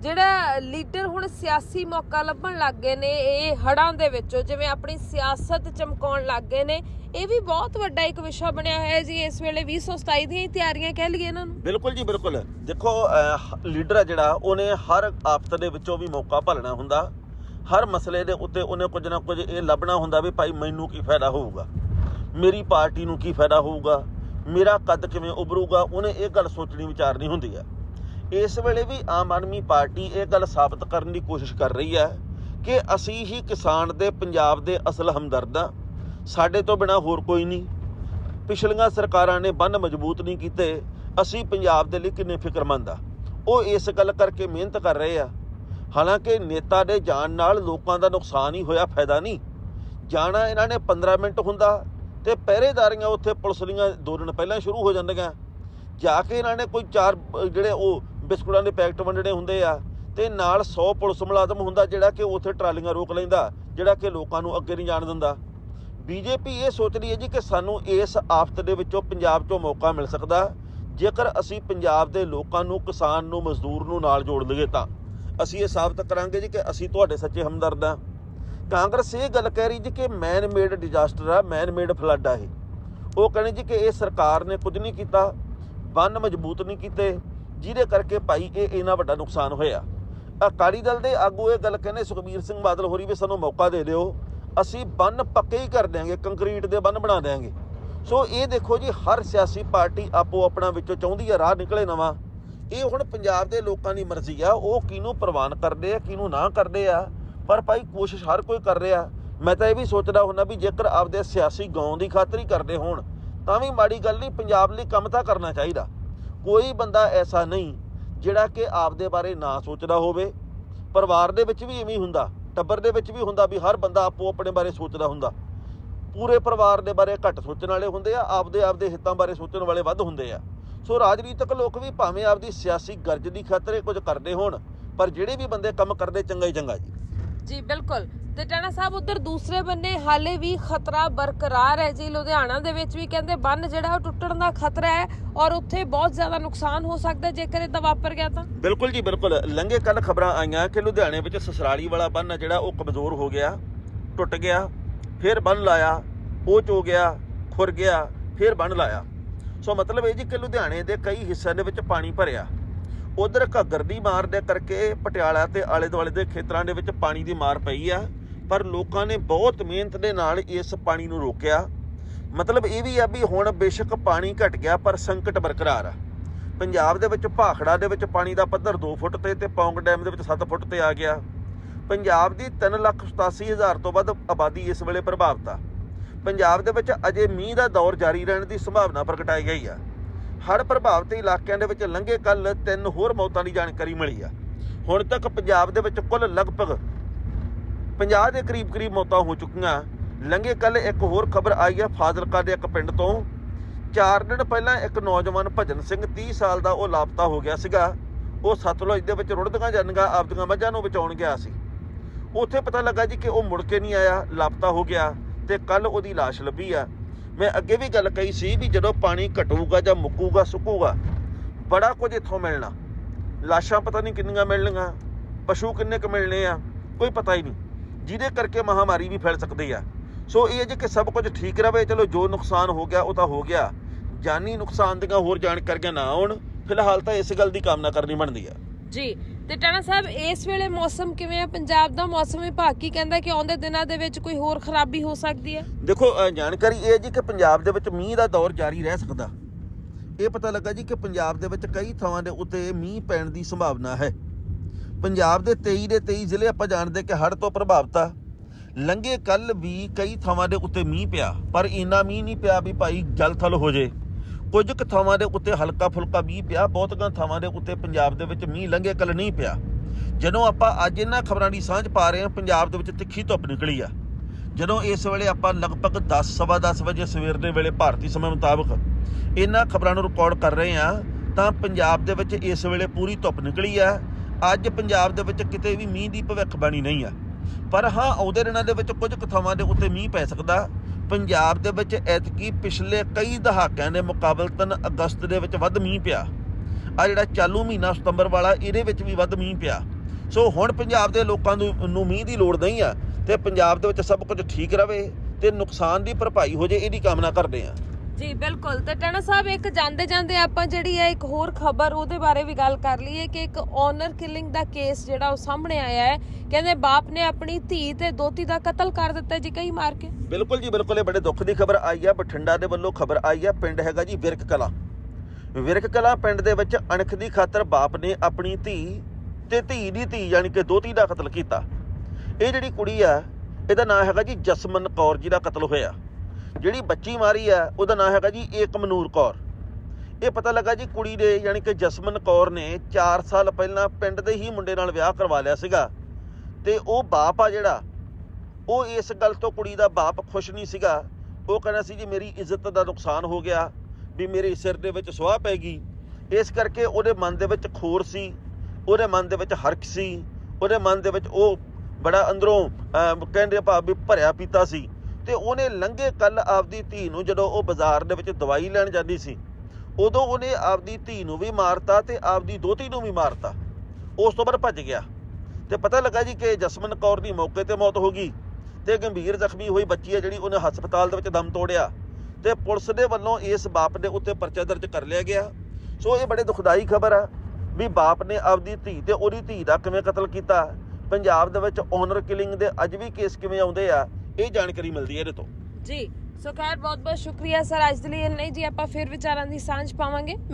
ਜਿਹੜਾ ਲੀਡਰ ਹੁਣ ਸਿਆਸੀ ਮੌਕਾ ਲੱਭਣ ਲੱਗ ਗਏ ਨੇ, ਇਹ ਹੜਾਂ ਦੇ ਵਿੱਚੋਂ, ਜਿਵੇਂ ਆਪਣੀ ਸਿਆਸਤ ਚਮਕਾਉਣ ਲੱਗ ਗਏ ਨੇ, ਇਹ ਵੀ ਬਹੁਤ ਵੱਡਾ ਇੱਕ ਵਿਸ਼ਾ ਬਣਿਆ ਹੋਇਆ ਜੀ, ਇਸ ਵੇਲੇ 2027 ਦੀਆਂ ਤਿਆਰੀਆਂ ਕਹਿ ਲਈਏ ਇਹਨਾਂ ਨੂੰ। ਬਿਲਕੁਲ ਜੀ, ਬਿਲਕੁਲ। ਦੇਖੋ ਲੀਡਰ ਆ ਜਿਹੜਾ, ਉਹਨੇ ਹਰ ਆਫਤ ਦੇ ਵਿੱਚੋਂ ਵੀ ਮੌਕਾ ਭਾਲਣਾ ਹੁੰਦਾ। ਹਰ ਮਸਲੇ ਦੇ ਉੱਤੇ ਉਹਨੇ ਕੁਝ ਨਾ ਕੁਝ ਇਹ ਲੱਭਣਾ ਹੁੰਦਾ ਵੀ ਭਾਈ ਮੈਨੂੰ ਕੀ ਫਾਇਦਾ ਹੋਊਗਾ? ਮੇਰੀ ਪਾਰਟੀ ਨੂੰ ਕੀ ਫਾਇਦਾ ਹੋਊਗਾ? ਮੇਰਾ ਕੱਦ ਕਿਵੇਂ ਉਭਰੂਗਾ? ਉਹਨੇ ਇਹ ਗੱਲ ਸੋਚਣੀ, ਵਿਚਾਰਨੀ ਹੁੰਦੀ ਹੈ ਇਸ ਵੇਲੇ ਵੀ ਆਮ ਆਦਮੀ ਪਾਰਟੀ ਇਹ ਗੱਲ ਸਾਬਤ ਕਰਨ ਦੀ ਕੋਸ਼ਿਸ਼ ਕਰ ਰਹੀ ਹੈ ਕਿ ਅਸੀਂ ਹੀ ਕਿਸਾਨ ਦੇ ਪੰਜਾਬ ਦੇ ਅਸਲ ਹਮਦਰਦ। ਹਾਂ ਸਾਡੇ ਤੋਂ ਬਿਨਾ ਹੋਰ ਕੋਈ ਨਹੀਂ। ਪਿਛਲੀਆਂ ਸਰਕਾਰਾਂ ਨੇ ਬੰਨ ਮਜ਼ਬੂਤ ਨਹੀਂ ਕੀਤੇ। ਅਸੀਂ ਪੰਜਾਬ ਦੇ ਲਈ ਕਿੰਨੇ ਫਿਕਰਮੰਦ ਆ। ਉਹ ਇਸ ਗੱਲ ਕਰਕੇ ਮਿਹਨਤ ਕਰ ਰਹੇ ਆ। ਹਾਲਾਂਕਿ ਨੇਤਾ ਦੇ ਜਾਣ ਨਾਲ ਲੋਕਾਂ ਦਾ ਨੁਕਸਾਨ ਹੀ ਹੋਇਆ, ਫਾਇਦਾ ਨਹੀਂ। ਜਾਣਾ ਇਹਨਾਂ ਨੇ 15 ਮਿੰਟ ਹੁੰਦਾ ਤੇ ਪਹਿਰੇਦਾਰੀਆਂ ਉੱਥੇ ਪੁਲਿਸ ਦੀਆਂ ਦੋ ਦਿਨ ਪਹਿਲਾਂ ਸ਼ੁਰੂ ਹੋ ਜਾਂਦੀਆਂ। ਜਾ ਕੇ ਇਹਨਾਂ ਨੇ ਕੋਈ ਚਾਰ, ਜਿਹੜੇ ਉਹ ਬਿਸਕੁਟਾਂ ਦੇ ਪੈਕਟ ਵੰਡਣੇ ਹੁੰਦੇ ਆ ਤੇ ਨਾਲ 100 ਪੁਲਿਸ ਮੁਲਾਜ਼ਮ ਹੁੰਦਾ ਜਿਹੜਾ ਕਿ ਉੱਥੇ ਟਰਾਲੀਆਂ ਰੋਕ ਲੈਂਦਾ, ਜਿਹੜਾ ਕਿ ਲੋਕਾਂ ਨੂੰ ਅੱਗੇ ਨਹੀਂ ਜਾਣ ਦਿੰਦਾ। ਬੀਜੇਪੀ ਇਹ ਸੋਚ ਰਹੀ ਹੈ ਜੀ ਕਿ ਸਾਨੂੰ ਇਸ ਆਫਤ ਦੇ ਵਿੱਚੋਂ ਪੰਜਾਬ 'ਚੋਂ ਮੌਕਾ ਮਿਲ ਸਕਦਾ। ਜੇਕਰ ਅਸੀਂ ਪੰਜਾਬ ਦੇ ਲੋਕਾਂ ਨੂੰ, ਕਿਸਾਨ ਨੂੰ, ਮਜ਼ਦੂਰ ਨੂੰ ਨਾਲ ਜੋੜ ਲਈਏ ਤਾਂ। ਅਸੀਂ ਇਹ ਸਾਬਤ ਕਰਾਂਗੇ ਜੀ ਕਿ ਅਸੀਂ ਤੁਹਾਡੇ ਸੱਚੇ ਹਮਦਰਦ ਹਾਂ। ਕਾਂਗਰਸ ਇਹ ਗੱਲ ਕਹਿ ਰਹੀ ਜੀ ਕਿ ਮੈਨ ਮੇਡ ਡਿਜ਼ਾਸਟਰ ਆ ਮੈਨ ਮੇਡ ਫਲੱਡ ਆ ਇਹ। ਉਹ ਕਹਿੰਦੇ ਜੀ ਕਿ ਇਹ ਸਰਕਾਰ ਨੇ ਕੁਝ ਨਹੀਂ ਕੀਤਾ, ਬੰਨ ਮਜ਼ਬੂਤ ਨਹੀਂ ਕੀਤੇ। ਜਿਹਦੇ ਕਰਕੇ ਭਾਈ ਇਹ ਇੰਨਾ ਵੱਡਾ ਨੁਕਸਾਨ ਹੋਇਆ। ਅਕਾਲੀ ਦਲ ਦੇ ਆਗੂ ਇਹ ਗੱਲ ਕਹਿੰਦੇ, ਸੁਖਬੀਰ ਸਿੰਘ ਬਾਦਲ ਹੋਰੀ ਵੀ ਸਾਨੂੰ ਮੌਕਾ ਦੇ ਦਿਓ। ਅਸੀਂ ਬੰਨ ਪੱਕੇ ਹੀ ਕਰ ਦਿਆਂਗੇ, ਕੰਕਰੀਟ ਦੇ ਬੰਨ ਬਣਾ ਦਿਆਂਗੇ। ਸੋ ਇਹ ਦੇਖੋ ਜੀ, ਹਰ ਸਿਆਸੀ ਪਾਰਟੀ ਆਪੋ ਆਪਣਾ ਵਿੱਚੋਂ ਚਾਹੁੰਦੀ ਆ, ਰਾਹ ਨਿਕਲੇ ਨਵਾਂ। ਇਹ ਹੁਣ ਪੰਜਾਬ ਦੇ ਲੋਕਾਂ ਦੀ ਮਰਜ਼ੀ ਆ, ਉਹ ਕਿਹਨੂੰ ਪ੍ਰਵਾਨ ਕਰਦੇ ਆ, ਕਿਹਨੂੰ ਨਾ ਕਰਦੇ ਆ। ਪਰ ਭਾਈ ਕੋਸ਼ਿਸ਼ ਹਰ ਕੋਈ ਕਰ ਰਿਹਾ। ਮੈਂ ਤਾਂ ਇਹ ਵੀ ਸੋਚਦਾ ਹੁੰਦਾ ਵੀ ਜੇਕਰ ਆਪਦੇ ਸਿਆਸੀ ਗਾਉਂ ਦੀ ਖਾਤਰੀ ਕਰਦੇ ਹੋਣ, ਤਾਂ ਵੀ ਮਾੜੀ ਗੱਲ ਨਹੀਂ, ਪੰਜਾਬ ਲਈ ਕੰਮ ਤਾਂ ਕਰਨਾ ਚਾਹੀਦਾ। ਕੋਈ ਬੰਦਾ ਐਸਾ ਨਹੀਂ ਜਿਹੜਾ ਕਿ ਆਪਦੇ ਬਾਰੇ ਨਾ ਸੋਚਦਾ ਹੋਵੇ। ਪਰਿਵਾਰ ਦੇ ਵਿੱਚ ਵੀ ਇਵੇਂ ਹੁੰਦਾ, ਟੱਬਰ ਦੇ ਵਿੱਚ ਵੀ ਹੁੰਦਾ ਵੀ ਹਰ ਬੰਦਾ ਆਪੋ ਆਪਣੇ ਬਾਰੇ ਸੋਚਦਾ ਹੁੰਦਾ। ਪੂਰੇ ਪਰਿਵਾਰ ਦੇ ਬਾਰੇ ਘੱਟ ਸੋਚਣ ਵਾਲੇ ਹੁੰਦੇ ਆ, ਆਪਦੇ ਆਪਦੇ ਹਿੱਤਾਂ ਬਾਰੇ ਸੋਚਣ ਵਾਲੇ ਵੱਧ ਹੁੰਦੇ ਆ। ਸੋ ਰਾਜਨੀਤਿਕ ਲੋਕ ਵੀ ਭਾਵੇਂ ਆਪਦੀ ਸਿਆਸੀ ਗਰਜ ਦੀ ਖਾਤਰ ਕੁਝ ਕਰਦੇ ਹੋਣ, ਪਰ ਜਿਹੜੇ ਵੀ ਬੰਦੇ ਕੰਮ ਕਰਦੇ ਚੰਗਾ ਹੀ ਚੰਗਾ ਜੀ। ਜੀ, ਬਿਲਕੁਲ। ਤੇ ਟਾਣਾ ਸਾਹਿਬ, ਉਧਰ ਦੂਸਰੇ ਬੰਨੇ ਹਾਲੇ ਵੀ ਖਤਰਾ ਬਰਕਰਾਰ ਹੈ ਜੀ। ਲੁਧਿਆਣਾ ਦੇ ਵਿੱਚ ਵੀ ਕਹਿੰਦੇ ਬੰਨ ਜਿਹੜਾ ਉਹ ਟੁੱਟਣ ਦਾ ਖਤਰਾ ਹੈ ਔਰ ਉੱਥੇ ਬਹੁਤ ਜ਼ਿਆਦਾ ਨੁਕਸਾਨ ਹੋ ਸਕਦਾ ਜੇਕਰ ਇਹ ਤਾਂ ਵਾਪਰ ਗਿਆ ਤਾਂ? ਬਿਲਕੁਲ ਜੀ, ਬਿਲਕੁਲ। ਲੰਘੇ ਕੱਲ ਖਬਰਾਂ ਆਈਆਂ ਕਿ ਲੁਧਿਆਣੇ ਵਿੱਚ ਸਸਰਾਲੀ ਵਾਲਾ ਬੰਨ ਹੈ ਜਿਹੜਾ ਉਹ ਕਮਜ਼ੋਰ ਹੋ ਗਿਆ, ਟੁੱਟ ਗਿਆ, ਫਿਰ ਬੰਨ ਲਾਇਆ ਉਹ ਚੋ ਗਿਆ, ਖੁਰ ਗਿਆ, ਫਿਰ ਬੰਨ ਲਾਇਆ। ਸੋ ਮਤਲਬ ਇਹ ਜੀ ਕਿ ਲੁਧਿਆਣੇ ਦੇ ਕਈ ਹਿੱਸਿਆਂ ਦੇ ਵਿੱਚ ਪਾਣੀ ਭਰਿਆ। ਉਧਰ ਘੱਗਰ ਦੀ ਮਾਰ ਦੇ ਕਰਕੇ ਪਟਿਆਲਾ ਤੇ ਆਲੇ ਦੁਆਲੇ ਦੇ ਖੇਤਰਾਂ ਦੇ ਵਿੱਚ ਪਾਣੀ ਦੀ ਮਾਰ ਪਈ ਆ, ਪਰ ਲੋਕਾਂ ਨੇ ਬਹੁਤ ਮਿਹਨਤ ਦੇ ਨਾਲ ਇਸ ਪਾਣੀ ਨੂੰ ਰੋਕਿਆ। ਮਤਲਬ ਇਹ ਵੀ ਆ ਵੀ ਹੁਣ ਬੇਸ਼ੱਕ ਪਾਣੀ ਘਟ ਗਿਆ, ਪਰ ਸੰਕਟ ਬਰਕਰਾਰ ਆ। ਪੰਜਾਬ ਦੇ ਵਿੱਚ ਭਾਖੜਾ ਦੇ ਵਿੱਚ ਪਾਣੀ ਦਾ ਪੱਧਰ 2 ਫੁੱਟ ਤੇ ਤੇ ਪੌਂਗ ਡੈਮ ਦੇ ਵਿੱਚ 7 ਫੁੱਟ ਤੇ ਆ ਗਿਆ। ਪੰਜਾਬ ਦੀ 387000 ਤੋਂ ਵੱਧ ਆਬਾਦੀ ਇਸ ਵੇਲੇ ਪ੍ਰਭਾਵਿਤ ਆ। ਪੰਜਾਬ ਦੇ ਵਿੱਚ ਅਜੇ ਮੀਂਹ ਦਾ ਦੌਰ ਜਾਰੀ ਰਹਿਣ ਦੀ ਸੰਭਾਵਨਾ ਪ੍ਰਗਟਾਈ ਗਈ ਆ। ਹੜ੍ਹ ਪ੍ਰਭਾਵਿਤ ਇਲਾਕਿਆਂ ਦੇ ਵਿੱਚ ਲੰਘੇ ਕੱਲ ਤਿੰਨ ਹੋਰ ਮੌਤਾਂ ਦੀ ਜਾਣਕਾਰੀ ਮਿਲੀ ਆ। ਹੁਣ ਤੱਕ ਪੰਜਾਬ ਦੇ ਵਿੱਚ ਕੁੱਲ ਲਗਭਗ 50 ਦੇ ਕਰੀਬ ਕਰੀਬ ਮੌਤਾਂ ਹੋ ਚੁੱਕੀਆਂ। ਲੰਘੇ ਕੱਲ ਇੱਕ ਹੋਰ ਖਬਰ ਆਈ ਆ ਫਾਜ਼ਿਲਕਾ ਦੇ ਇੱਕ ਪਿੰਡ ਤੋਂ। 4 ਦਿਨ ਪਹਿਲਾਂ ਇੱਕ ਨੌਜਵਾਨ ਭਜਨ ਸਿੰਘ 30 ਸਾਲ ਦਾ ਉਹ ਲਾਪਤਾ ਹੋ ਗਿਆ ਸੀਗਾ। ਉਹ ਸਤਲੁਜ ਦੇ ਵਿੱਚ ਰੁੜਦੀਆਂ ਜਾਂਦੀਆਂ ਆਪਦੀਆਂ ਮੱਝਾਂ ਨੂੰ ਬਚਾਉਣ ਗਿਆ ਸੀ। ਉੱਥੇ ਪਤਾ ਲੱਗਾ ਜੀ ਕਿ ਉਹ ਮੁੜ ਕੇ ਨਹੀਂ ਆਇਆ, ਲਾਪਤਾ ਹੋ ਗਿਆ ਤੇ ਕੱਲ ਉਹਦੀ ਲਾਸ਼ ਲੱਭੀ ਆ। ਮੈਂ ਅੱਗੇ ਵੀ ਗੱਲ ਕਹੀ ਸੀ ਵੀ ਜਦੋਂ ਪਾਣੀ ਘਟੂਗਾ ਜਾਂ ਮੁੱਕੂਗਾ, ਸੁੱਕੂਗਾ, ਬੜਾ ਕੁਝ ਇੱਥੋਂ ਮਿਲਣਾ। ਲਾਸ਼ਾਂ ਪਤਾ ਨਹੀਂ ਕਿੰਨੀਆਂ ਮਿਲਣਗੀਆਂ, ਪਸ਼ੂ ਕਿੰਨੇ ਕੁ ਮਿਲਣੇ ਆ, ਕੋਈ ਪਤਾ ਹੀ ਨਹੀਂ। ਜਿਹਦੇ ਕਰਕੇ ਮਹਾਮਾਰੀ ਵੀ ਫੈਲ ਸਕਦੀ ਆ। ਸੋ ਇਹ ਹੈ ਜੀ ਕਿ ਸਭ ਕੁਝ ਠੀਕ ਰਵੇ, ਚਲੋ ਜੋ ਨੁਕਸਾਨ ਹੋ ਗਿਆ, ਉਹ ਤਾਂ ਹੋ ਗਿਆ। ਜਾਨੀ ਨੁਕਸਾਨ ਦੀਆਂ ਹੋਰ ਜਾਣਕਾਰੀਆਂ ਨਾ ਆਉਣ, ਫਿਲਹਾਲ ਤਾਂ ਇਸ ਗੱਲ ਦੀ ਕਾਮਨਾ ਕਰਨੀ ਬਣਦੀ ਆ। ਜੀ ਤੇ ਟਾਣਾ ਸਾਹਿਬ ਇਸ ਵੇਲੇ ਮੌਸਮ ਕਿਵੇਂ ਆ? ਪੰਜਾਬ ਦਾ ਮੌਸਮ ਵਿਭਾਗ ਕੀ ਕਹਿੰਦਾ ਕਿ ਆਉਂਦੇ ਦਿਨਾਂ ਦੇ ਵਿੱਚ ਕੋਈ ਹੋਰ ਖਰਾਬੀ ਹੋ ਸਕਦੀ ਹੈ? ਦੇਖੋ ਅ, ਜਾਣਕਾਰੀ ਇਹ ਹੈ ਜੀ ਕਿ ਪੰਜਾਬ ਦੇ ਵਿੱਚ ਮੀਂਹ ਦਾ ਦੌਰ ਜਾਰੀ ਰਹਿ ਸਕਦਾ। ਇਹ ਪਤਾ ਲੱਗਾ ਜੀ ਕਿ ਪੰਜਾਬ ਦੇ ਵਿੱਚ ਕਈ ਥਾਵਾਂ ਦੇ ਉੱਤੇ ਮੀਂਹ ਪੈਣ ਦੀ ਸੰਭਾਵਨਾ ਹੈ। ਪੰਜਾਬ ਦੇ 23 ਦੇ 23 ਜ਼ਿਲ੍ਹੇ ਆਪਾਂ ਜਾਣਦੇ ਕਿ ਹੜ੍ਹ ਤੋਂ ਪ੍ਰਭਾਵਿਤ ਆ। ਲੰਘੇ ਕੱਲ ਵੀ ਕਈ ਥਾਵਾਂ ਦੇ ਉੱਤੇ ਮੀਂਹ ਪਿਆ ਪਰ ਇੰਨਾ ਮੀਂਹ ਨਹੀਂ ਪਿਆ ਵੀ ਭਾਈ ਜਲ ਥਲ ਹੋ ਜੇ। ਕੁਝ ਕੁ ਥਾਵਾਂ ਦੇ ਉੱਤੇ ਹਲਕਾ ਫੁਲਕਾ ਮੀਂਹ ਪਿਆ, ਬਹੁਤ ਬਹੁਤੀਆਂ ਥਾਵਾਂ ਦੇ ਉੱਤੇ ਪੰਜਾਬ ਦੇ ਵਿੱਚ ਮੀਂਹ ਲੰਘੇ ਕੱਲ ਨਹੀਂ ਪਿਆ। ਜਦੋਂ ਆਪਾਂ ਅੱਜ ਇਹਨਾਂ ਖਬਰਾਂ ਦੀ ਸਾਂਝ ਪਾ ਰਹੇ ਹਾਂ, ਪੰਜਾਬ ਦੇ ਵਿੱਚ ਤਿੱਖੀ ਧੁੱਪ ਨਿਕਲੀ ਆ। ਜਦੋਂ ਇਸ ਵੇਲੇ ਆਪਾਂ ਲਗਭਗ 10 ਸਵਾ 10 ਵਜੇ ਸਵੇਰ ਦੇ ਵੇਲੇ ਭਾਰਤੀ ਸਮੇਂ ਮੁਤਾਬਕ ਇਹਨਾਂ ਖਬਰਾਂ ਨੂੰ ਰਿਕਾਰਡ ਕਰ ਰਹੇ ਹਾਂ, ਤਾਂ ਪੰਜਾਬ ਦੇ ਵਿੱਚ ਇਸ ਵੇਲੇ ਪੂਰੀ ਧੁੱਪ ਨਿਕਲੀ ਆ। ਅੱਜ ਪੰਜਾਬ ਦੇ ਵਿੱਚ ਕਿਤੇ ਵੀ ਮੀਂਹ ਦੀ ਭਵਿੱਖਬਾਣੀ ਨਹੀਂ ਆ। ਪਰ ਹਾਂ ਆਉਂਦੇ ਦਿਨਾਂ ਦੇ ਵਿੱਚ ਕੁਝ ਕੁ ਥਾਵਾਂ ਦੇ ਉੱਤੇ ਮੀਂਹ ਪੈ ਸਕਦਾ। ਪੰਜਾਬ ਦੇ ਵਿੱਚ ਐਤਕੀ ਪਿਛਲੇ ਕਈ ਦਹਾਕਿਆਂ ਦੇ ਮੁਕਾਬਲਤਨ ਅਗਸਤ ਦੇ ਵਿੱਚ ਵੱਧ ਮੀਂਹ ਪਿਆ। ਆ ਜਿਹੜਾ ਚਾਲੂ ਮਹੀਨਾ ਸਤੰਬਰ ਵਾਲਾ, ਇਹਦੇ ਵਿੱਚ ਵੀ ਵੱਧ ਮੀਂਹ ਪਿਆ। ਸੋ ਹੁਣ ਪੰਜਾਬ ਦੇ ਲੋਕਾਂ ਨੂੰ ਮੀਂਹ ਦੀ ਲੋੜ ਨਹੀਂ ਆ ਤੇ ਪੰਜਾਬ ਦੇ ਵਿੱਚ ਸਭ ਕੁਝ ਠੀਕ ਰਵੇ ਤੇ ਨੁਕਸਾਨ ਦੀ ਭਰਪਾਈ ਹੋ ਜੇ, ਇਹਦੀ ਕਾਮਨਾ ਕਰਦੇ ਆ। ਜੀ, ਬਿਲਕੁਲ। ਤੇ ਟਣਾ ਸਾਹਿਬ, ਇੱਕ ਜਾਂਦੇ ਜਾਂਦੇ ਆਪਾਂ ਜਿਹੜੀ ਹੈ ਇੱਕ ਹੋਰ ਖਬਰ ਉਹਦੇ ਬਾਰੇ ਵੀ ਗੱਲ ਕਰ ਲਈਏ ਕਿ ਇੱਕ ਓਨਰ ਕਿਲਿੰਗ ਦਾ ਕੇਸ ਜਿਹੜਾ ਉਹ ਸਾਹਮਣੇ ਆਇਆ ਹੈ। ਕਹਿੰਦੇ ਬਾਪ ਨੇ ਆਪਣੀ ਧੀ ਤੇ ਦੋਤੀ ਦਾ ਕਤਲ ਕਰ ਦਿੱਤਾ ਜੀ ਕਈ ਮਾਰ ਕੇ। ਬਿਲਕੁਲ ਜੀ, ਬਿਲਕੁਲ। ਇਹ ਬੜੇ ਦੁੱਖ ਦੀ ਖਬਰ ਆਈ ਆ। ਬਠਿੰਡਾ ਦੇ ਵੱਲੋਂ ਖਬਰ ਆਈ ਆ। ਪਿੰਡ ਹੈਗਾ ਜੀ ਵਿਰਕ ਕਲਾ। ਵਿਰਕ ਕਲਾ ਪਿੰਡ ਦੇ ਵਿੱਚ ਅਣਖ ਦੀ ਖਾਤਰ ਬਾਪ ਨੇ ਆਪਣੀ ਧੀ ਤੇ ਧੀ ਦੀ ਧੀ ਯਾਨੀ ਕਿ ਦੋਤੀ ਦਾ ਕਤਲ ਕੀਤਾ। ਇਹ ਜਿਹੜੀ ਕੁੜੀ ਆ, ਇਹਦਾ ਨਾਮ ਹੈਗਾ ਜੀ ਜਸਮਨ ਕੌਰ ਜੀ ਦਾ ਕਤਲ ਹੋਇਆ। ਜਿਹੜੀ ਬੱਚੀ ਮਾਰੀ ਆ, ਉਹਦਾ ਨਾਮ ਹੈਗਾ ਜੀ ਏਕਮਨੂਰ ਕੌਰ। ਇਹ ਪਤਾ ਲੱਗਾ ਜੀ ਕੁੜੀ ਦੇ ਯਾਨੀ ਕਿ ਜਸਮਨ ਕੌਰ ਨੇ 4 ਸਾਲ ਪਹਿਲਾਂ ਪਿੰਡ ਦੇ ਹੀ ਮੁੰਡੇ ਨਾਲ ਵਿਆਹ ਕਰਵਾ ਲਿਆ ਸੀਗਾ। ਤੇ ਉਹ ਬਾਪ ਆ ਜਿਹੜਾ, ਉਹ ਇਸ ਗੱਲ ਤੋਂ ਕੁੜੀ ਦਾ ਬਾਪ ਖੁਸ਼ ਨਹੀਂ ਸੀਗਾ। ਉਹ ਕਹਿੰਦਾ ਸੀ ਜੀ, ਮੇਰੀ ਇੱਜ਼ਤ ਦਾ ਨੁਕਸਾਨ ਹੋ ਗਿਆ, ਵੀ ਮੇਰੇ ਸਿਰ ਦੇ ਵਿੱਚ ਸੁਆਹ ਪੈ ਗਈ। ਇਸ ਕਰਕੇ ਉਹਦੇ ਮਨ ਦੇ ਵਿੱਚ ਖੋਰ ਸੀ, ਉਹਦੇ ਮਨ ਦੇ ਵਿੱਚ ਹਰਕ ਸੀ, ਉਹਦੇ ਮਨ ਦੇ ਵਿੱਚ ਉਹ ਬੜਾ ਅੰਦਰੋਂ ਕਹਿੰਦੇ ਭਾਵ ਵੀ ਭਰਿਆ ਪੀਤਾ ਸੀ। ਤੇ ਉਹਨੇ ਲੰਘੇ ਕੱਲ ਆਪਦੀ ਧੀ ਨੂੰ ਜਦੋਂ ਉਹ ਬਾਜ਼ਾਰ ਦੇ ਵਿੱਚ ਦਵਾਈ ਲੈਣ ਜਾਂਦੀ ਸੀ, ਉਦੋਂ ਉਹਨੇ ਆਪਦੀ ਧੀ ਨੂੰ ਵੀ ਮਾਰਤਾ ਤੇ ਆਪਦੀ ਦੋਤੀ ਨੂੰ ਵੀ ਮਾਰਤਾ। ਉਸ ਤੋਂ ਬਾਅਦ ਭੱਜ ਗਿਆ। ਤੇ ਪਤਾ ਲੱਗਾ ਜੀ ਕਿ ਜਸਮਨ ਕੌਰ ਦੀ ਮੌਕੇ ਤੇ ਮੌਤ ਹੋ ਗਈ ਤੇ ਗੰਭੀਰ ਜ਼ਖਮੀ ਹੋਈ ਬੱਚੀ ਹੈ ਜਿਹੜੀ ਉਹਨੇ ਹਸਪਤਾਲ ਦੇ ਵਿੱਚ ਦਮ ਤੋੜਿਆ ਤੇ ਪੁਲਿਸ ਦੇ ਵੱਲੋਂ ਇਸ ਬਾਪ ਦੇ ਉੱਤੇ ਪਰਚਾ ਦਰਜ ਕਰ ਲਿਆ ਗਿਆ। ਸੋ ਇਹ ਬੜੇ ਦੁਖਦਾਈ ਖਬਰ ਆ ਵੀ ਬਾਪ ਨੇ ਆਪਦੀ ਧੀ ਤੇ ਉਹਦੀ ਧੀ ਦਾ ਕਿਵੇਂ ਕਤਲ ਕੀਤਾ। ਪੰਜਾਬ ਦੇ ਵਿੱਚ ਓਨਰ ਕਿਲਿੰਗ ਦੇ ਅੱਜ ਵੀ ਕੇਸ ਕਿਵੇਂ ਆਉਂਦੇ ਆ ਇਹ ਜਾਣਕਾਰੀ ਮਿਲਦੀ ਹੈ ਇਹਦੇ ਤੋਂ। ਜੀ, ਸੋ ਖੈਰ ਬਹੁਤ ਬਹੁਤ ਸ਼ੁਕਰੀਆ ਸਰ, ਅੱਜ ਦੇ ਲਈ ਇੰਨਾ ਹੀ ਜੀ, ਆਪਾਂ ਫਿਰ ਵਿਚਾਰਾਂ ਦੀ ਸਾਂਝ ਪਾਵਾਂਗੇ।